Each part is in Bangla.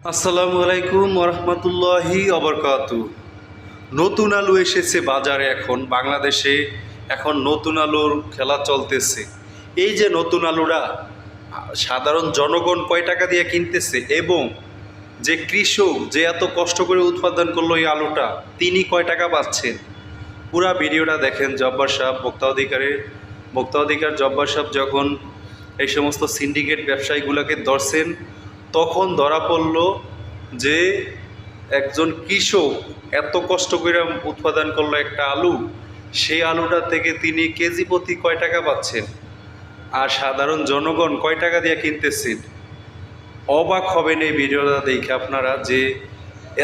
আসসালামু আলাইকুম ওরহমতুল্লাহি অবরকাতু নতুন আলু এসেছে বাজারে এখন, বাংলাদেশে এখন নতুন আলুর খেলা চলতেছে। এই যে নতুন আলুরা সাধারণ জনগণ কয় টাকা দিয়ে কিনতেছে এবং যে কৃষক যে এত কষ্ট করে উৎপাদন করল এই আলুটা, তিনি কয় টাকা পাচ্ছেন? পুরা ভিডিওটা দেখেন জব্বার সাহেব, ভোক্তা অধিকারের ভোক্তা অধিকার জব্বার সাহেব যখন এই সমস্ত সিন্ডিকেট ব্যবসায়ীগুলোকে ধরছেন তখন ধরা পড়ল যে একজন কৃষক এত কষ্ট করে উৎপাদন করল একটা আলু। সেই আলুটা থেকে তিনি কেজি প্রতি কয় টাকা পাচ্ছেন? আর সাধারণ জনগণ কয় টাকা দিয়ে কিনতেছেন? অবাক হবেন এই ভিডিওটা দেখে আপনারা যে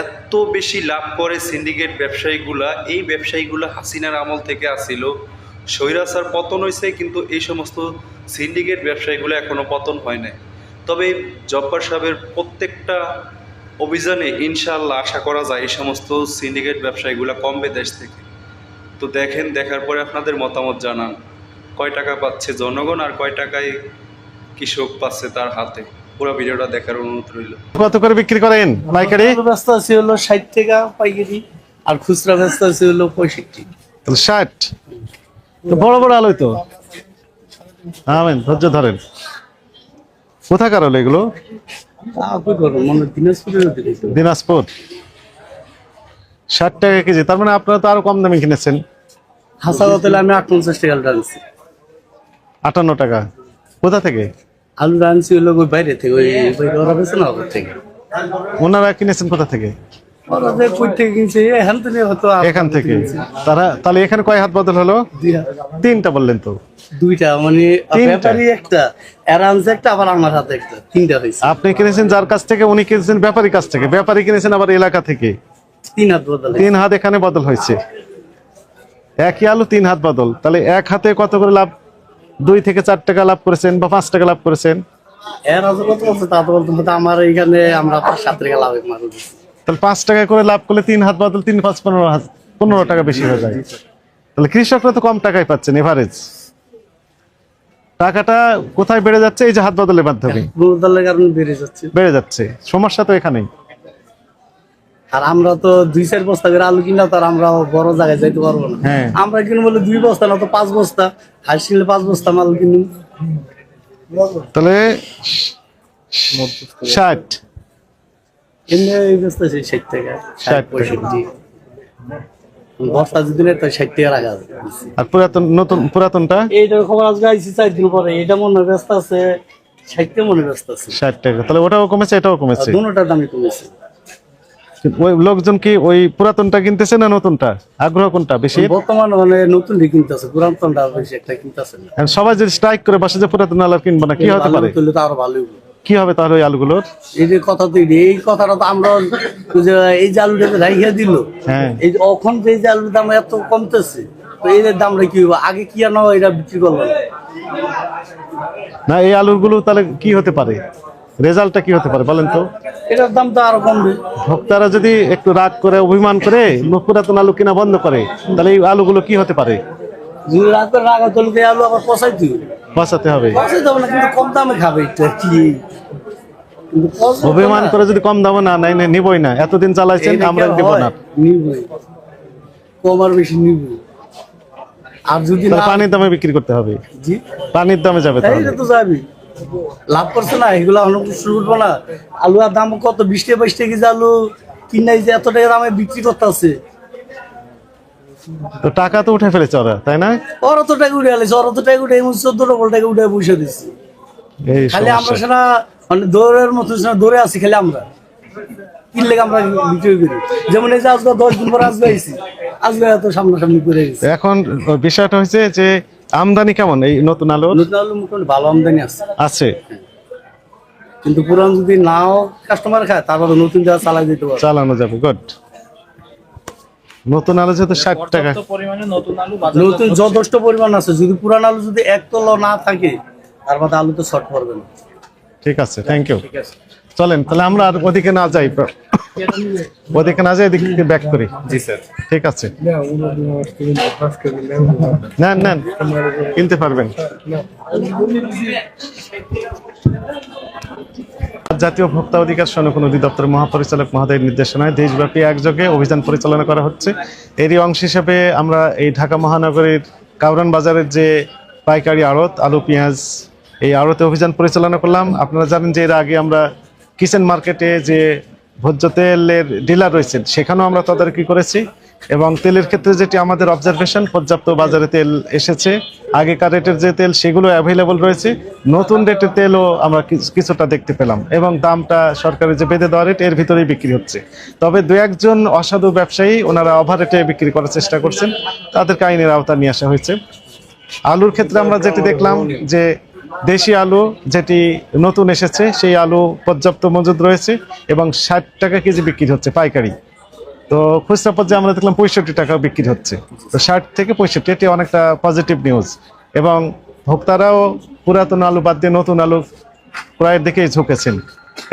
এত বেশি লাভ করে সিন্ডিকেট ব্যবসায়ীগুলা, এই ব্যবসায়ীগুলা হাসিনার আমল থেকে আসিল। স্বৈরাচার পতন হয়েছে কিন্তু এই সমস্ত সিন্ডিকেট ব্যবসায়ীগুলো এখনও পতন হয় নাই। তবে জব্বার সাহেবের প্রত্যেকটা অভিযানে ইনশাআল্লাহ আশা করা যায় এই সমস্ত সিন্ডিকেট ব্যবসায়ীগুলো কমবে দেশ থেকে। তো দেখেন দেখার পরে আপনাদের মতামত জানান। কয় টাকা পাচ্ছে জনগণ আর কয় টাকায় কৃষক পাচ্ছে তার হাতে? পুরো ভিডিওটা দেখার অনুরোধ রইল। কত করে বিক্রি করেন পাইকারি? ব্যস্ত আছে হলো ষাট টাকা পাইকারি আর খুচরা ব্যস্ত আছে হলো পঁয়ষট্টি। ষাট? তো বড় বড় আলোই তো? আমেন ধৈর্য ধরেন। কোথাকার হলো এগুলো। দিনাজপুর। ষাট টাকা কেজি তার মানে আপনারা তো আরও কম দামে কিনেছেন। হাসা বতলে আমি আটপঞ্চাশ টাকা আনছি। আটান্ন টাকা। কোথা থেকে? আলু আনছি হলো বাইরে থেকে ওই বাইরে ওরা বেছে না থেকে। ওনারা কিনেছেন কোথা থেকে? এখান থেকে তারা তাহলে এখানে কয় হাত বদল হলো? তিনটা বললেন তো। দুইটা মানে একটা। এর একটা আবার আমার হাতে একটা। তিনটা হয়েছে। আপনি কিনেছেন যার কাছ থেকে উনি কিনেছেন ব্যাপারী কাছ থেকে। ব্যাপারী কিনেছেন আবার এলাকা থেকে। তিন হাত বদলে তিন হাত এখানে বদল হয়েছে। একই আলু তিন হাত বদল। তাহলে এক হাতে কত করে লাভ? দুই থেকে চার টাকা লাভ করেছেন বা পাঁচ টাকা লাভ করেছেন? এর আছে কত বলছে তা তো বলতে আমার এইখানে আমরা সাত টাকা লাভ মারু দিচ্ছি। তাহলে পাঁচ টাকা করে লাভ করলে তিন হাত বদল তিন পাঁচ পনেরো হাত পনেরো টাকা বেশি হয়ে যায়। তাহলে কৃষকরা তো কম টাকায় পাচ্ছেন এভারেজ টাকাটা কোথায় বেড়ে যাচ্ছে? এই যে হাত বদলের মাধ্যমে। বদলের কারণে বেড়ে যাচ্ছে। বেড়ে যাচ্ছে। সমস্যা তো এখানেই। আর আমরা তো দুই চার বস্তা করে আলু কিনলে তো আর আমরা বড় জায়গায় যাইতে পারব না। হ্যাঁ। আমরা কিনবো বলে দুই বস্তা না তো পাঁচ বস্তা। হাঁস কিনলে পাঁচ বস্তা মাল কিনুন তাহলে ষাট। এমনি এই বস্তা আছে ষাট টাকা ষাট ষাট পঁয়ষট্টি। বস্তা যদি তো ষাট টাকা রাখা আর পুরাতন নতুন পুরাতনটা? এইটার খবর আজকে আইসি চার দিন পরে। এটা মনে ব্যস্ত আছে ষাট টাকা মনে ব্যস্ত আছে। ষাট টাকা। তাহলে ওটাও কমেছে এটাও কমেছে? দুটার দামই কমেছে। ওই লোকজন কি ওই পুরাতনটা কিনতেছে না নতুনটা? আগ্রহ কোনটা বেশি? বর্তমান মানে নতুন কিনতেছে পুরাতনটা বেশি একটা কিনতেছে সবাই যদি স্ট্রাইক করে বসে যে পুরাতন আলু আর কিনবো না কি হতে পারে? তো আরও ভালো হইবো। কি হবে তাহলে ওই আলুগুলোর? এই যে কথা তো এই- কথাটা তো আমরা যে এই যে আলুটা রাইখা দিল। হ্যাঁ। এই যে এখন যে এই যে আলুর দাম এত কমতেছে তো এই দামটা কি হইব আগে কি আনা এটা বিক্রি করব না। এই আলুগুলো তাহলে কি হতে পারে? রেজাল্টটা কি হতে পারে বলেন তো। এটার দাম তো আরও কমবে। ভোক্তারা যদি একটু রাগ করে অভিমান করে পুরাতন আলু কিনা বন্ধ করে তাহলে এই আলুগুলো কি হতে পারে? যদি রাত করে রাগ আলু আবার পচাই দিই বাঁচাতে হবে। কিন্তু কম দামে খাবে কি অভিমান করে যদি কম দামে না নাই নিবই না। এতদিন চালাইছেন আমরা দিব না। নিবই। কম আর বেশি নিবই। আর যদি না পানির দামে বিক্রি করতে হবে। জি। পানির দামে যাবে তাহলে। তো যাবি লাভ করছে না এগুলো অনেক শুরু করব না। আলু আর দাম কত? বিশ টাকা বাইশ টাকা কেজি আলু কিনাই যে এত টাকা দামে বিক্রি করতে আছে। তো টাকা তো উঠে ফেলেছে ওরা তাই না? ওর তো টাকা উঠে আলেছে ওর তো টাকা উঠে চোদ্দ ডবল টাকা উঠে বসে দিচ্ছি খালি আমরা সেটা মানে দৌড়ের মতো দৌড়ে আছি খালি আমরা। আমরা করি? যেমন এই যে আজকে দশ দিন পর আজকে আইছি আজকে এত সামনাসামনি করে এখন বিষয়টা যে আমদানি কেমন এই নতুন আলুর? নতুন আলু মোটামুটি ভালো আমদানি আছে। আছে। কিন্তু পুরান যদি নাও কাস্টমার খায় তারপর নতুন জায়গা চালাই দিতে পারবে। চালানো যাবে গুড নতুন আলু যেহেতু ষাট টাকা। নতুন যথেষ্ট পরিমাণ আছে। যদি পুরান আলু যদি এক তলা না থাকে তার মধ্যে আলু তো শর্ট পড়বে না। ঠিক আছে থ্যাংক ইউ চলেন তাহলে আমরা আর ওদিকে না যাই। ওদিকে না যাই এদিকে ব্যাক করি। জি স্যার। ঠিক আছে। নেন নেন। কিনতে পারবেন। জাতীয় ভোক্তা অধিকার সংরক্ষণ অধিদপ্তর মহাপরিচালক মহোদয়ের নির্দেশনায় দেশব্যাপী একযোগে অভিযান পরিচালনা করা হচ্ছে। এরই অংশ হিসেবে আমরা এই ঢাকা মহানগরীর কাউরান বাজারের যে পাইকারি আড়ত, আলু, পেঁয়াজ, এই আড়তে অভিযান পরিচালনা করলাম। আপনারা জানেন যে এর আগে আমরা কিচেন মার্কেটে যে ভোজ্য তেলের ডিলার রয়েছেন, সেখানেও আমরা তদারকি করেছি। এবং তেলের ক্ষেত্রে যেটি আমাদের অবজারভেশন পর্যাপ্ত বাজারে তেল এসেছে। আগেকার রেটের যে তেল, সেগুলো অ্যাভেলেবল রয়েছে। নতুন রেটের তেলও আমরা কিছু- কিছুটা দেখতে পেলাম। এবং দামটা সরকারের যে বেঁধে দেওয়া রেট এর ভিতরেই বিক্রি হচ্ছে। তবে দু একজন অসাধু ব্যবসায়ী, ওনারা ওভার রেটে বিক্রি করার চেষ্টা করছেন। তাদেরকে আইনের আওতা নিয়ে আসা হয়েছে। আলুর ক্ষেত্রে আমরা যেটি দেখলাম যে, দেশি আলু যেটি নতুন এসেছে, সেই আলু পর্যাপ্ত মজুদ রয়েছে এবং ষাট টাকা কেজি বিক্রি হচ্ছে পাইকারি। তো খুচরা পর্যায়ে আমরা দেখলাম পঁয়ষট্টি টাকা বিক্রি হচ্ছে। তো ষাট থেকে পঁয়ষট্টি, এটি অনেকটা পজিটিভ নিউজ এবং ভোক্তারাও পুরাতন আলু বাদ দিয়ে নতুন আলু ক্রয়ের দিকেই ঝুঁকেছেন।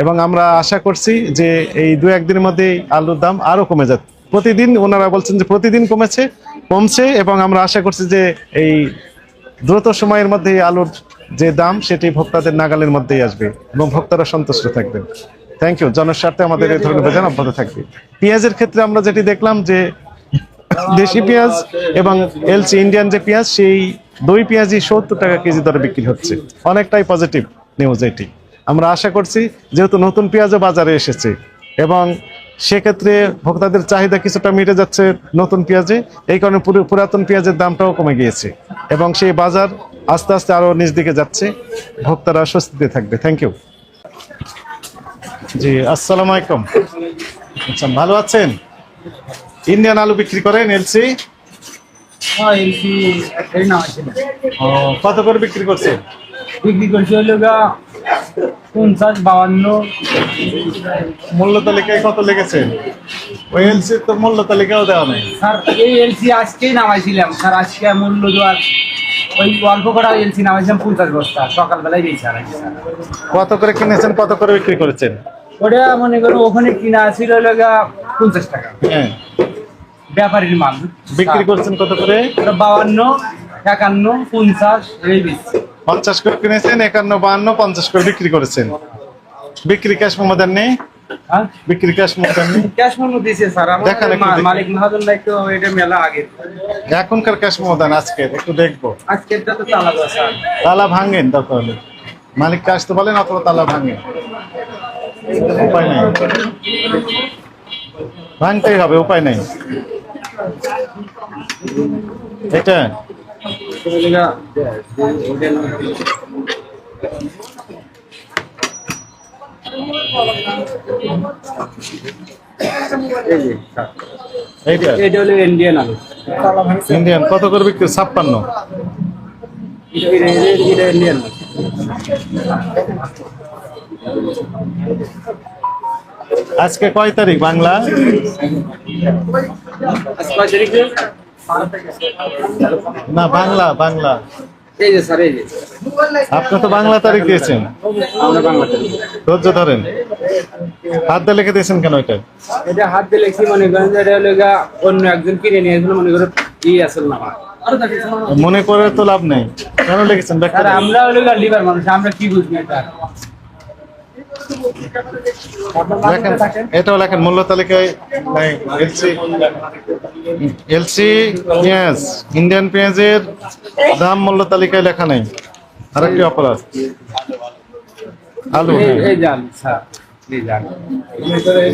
এবং আমরা আশা করছি যে এই দু একদিনের মধ্যেই আলুর দাম আরও কমে যাবে প্রতিদিন ওনারা বলছেন যে প্রতিদিন কমেছে, কমছে এবং আমরা আশা করছি যে এই দ্রুত সময়ের মধ্যে আলুর যে দাম, সেটি ভোক্তাদের নাগালের মধ্যেই আসবে এবং ভোক্তারা সন্তুষ্ট থাকবেন। থ্যাংক ইউ জনস্বার্থে আমাদের এই ধরনের অভিযান অব্যাহত থাকবে। পেঁয়াজের ক্ষেত্রে আমরা যেটি দেখলাম যে দেশি পেঁয়াজ এবং এলসি ইন্ডিয়ান যে পেঁয়াজ সেই দই পেঁয়াজই সত্তর টাকা কেজি দরে বিক্রি হচ্ছে। অনেকটাই পজিটিভ নিউজ এটি। আমরা আশা করছি যেহেতু নতুন পেঁয়াজও বাজারে এসেছে এবং সেক্ষেত্রে ভোক্তাদের চাহিদা কিছুটা মিটে যাচ্ছে নতুন পেঁয়াজে এই কারণে পুরাতন পেঁয়াজের দামটাও কমে গিয়েছে এবং সেই বাজার আস্তে আস্তে আরও নিচ দিকে যাচ্ছে। ভোক্তারা স্বস্তিতে থাকবে। থ্যাংক ইউ জি আসসালামু আলাইকুম। আচ্ছা ভালো আছেন? ইন্ডিয়ান আলু বিক্রি করেন এলসি? হ্যাঁ কত করে বিক্রি করছেন? বিক্রি করছে গা বাউান্ন। মূল্য তালিকায় কত লেগেছে? ওই এলসির তো মূল্য তালিকাও দেওয়া নেই। স্যার এই এলসি আজকেই নামাইছিলাম। স্যার আজকে মূল্য দেওয়ার ওই অল্প করা এলসি নামাইছিলাম পঞ্চাশ বস্তা। সকালবেলায় বেশি কত করে কিনেছেন কত করে বিক্রি করেছেন? ওটা মনে করো ওখানে কিনা ছিল পঞ্চাশ টাকা। হ্যাঁ। ব্যাপারীর মাল। বিক্রি করছেন কত করে? বাউান্ন একান্ন পঞ্চাশ এই পঞ্চাশ করে কিনেছেন একান্ন বাহান্ন পঞ্চাশ করে বিক্রি করেছেন। বিক্রি ক্যাশ মোহাম্মদান নেই? হ্যাঁ? বিক্রি ক্যাশ মোহাম্মদান নেই? ক্যাশ মেমো দিয়েছে স্যার দেখান। মালিক মহাজন এটা মেলা আগে। এখনকার ক্যাশ মোহাম্মদান আজকে একটু দেখব। আজকেরটা তো তালা ভাঙেন তখন মালিককে আসতে বলেন অথবা তালা ভাঙেন। উপায় নাই। ভাঙতেই হবে উপায় নাই। এটা? ইন্ডিয়ান ইন্ডিয়ান কত করে বিক্রি? ছাপ্পান্ন। ইন্ডিয়ান আজকে কয় তারিখ বাংলা? না বাংলা বাংলা। আপনি তো বাংলা তারিখ দিয়েছেন। ধৈর্য ধরেন। হাত দিয়ে লিখে দিয়েছেন কেন এটা? এটা হাত দিয়ে লেখছি মনে করেন যে এটা অন্য একজন কিনে নিয়ে আসলে মনে করো ই আসল না। মনে করে তো লাভ নেই। কেন লিখেছেন। আমরা হলো লিভার মানুষ আমরা কি বুঝবি এটা? লেখেন এটাও লেখেন মূল্য তালিকায় এলসি এলসি পেঁয়াজ ইন্ডিয়ান পেঁয়াজের দাম মূল্য তালিকায় লেখা নেই আরেকটি অপরাধ। আলু।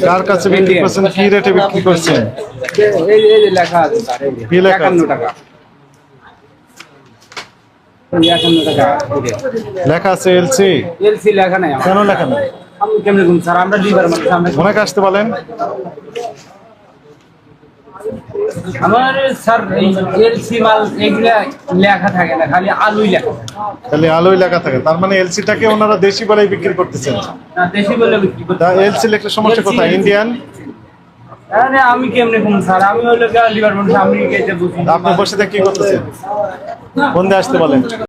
কার কাছে বিক্রি করছেন কি রেটে বিক্রি করছেন? লেখা আছে স্যার এই যে কি লেখা আছে? একান্ন টাকা। লেখা আছে এলসি এলসি লেখা নাই কেন লেখা নেই? আমি কেমনে ঘুম স্যার আমরা মানুষ আমরা অনেক আসতে বলেন। আমার স্যার এলসি মাল এগুলা লেখা থাকে না খালি আলুই লেখা থাকে। আলুই লেখা থাকে। তার মানে এলসিটাকে ওনারা দেশি বলেই বিক্রি করতেছেন। না দেশি বলে বিক্রি করতে এলসি লেখলে সমস্যা কোথায়? ইন্ডিয়ান আরে আমি কেমনে ঘুম স্যার? আমি হলো আমি এটা বুঝি আপনি বসে থেকে কি করতেছেন? কোন দিয়ে আসতে বলেন?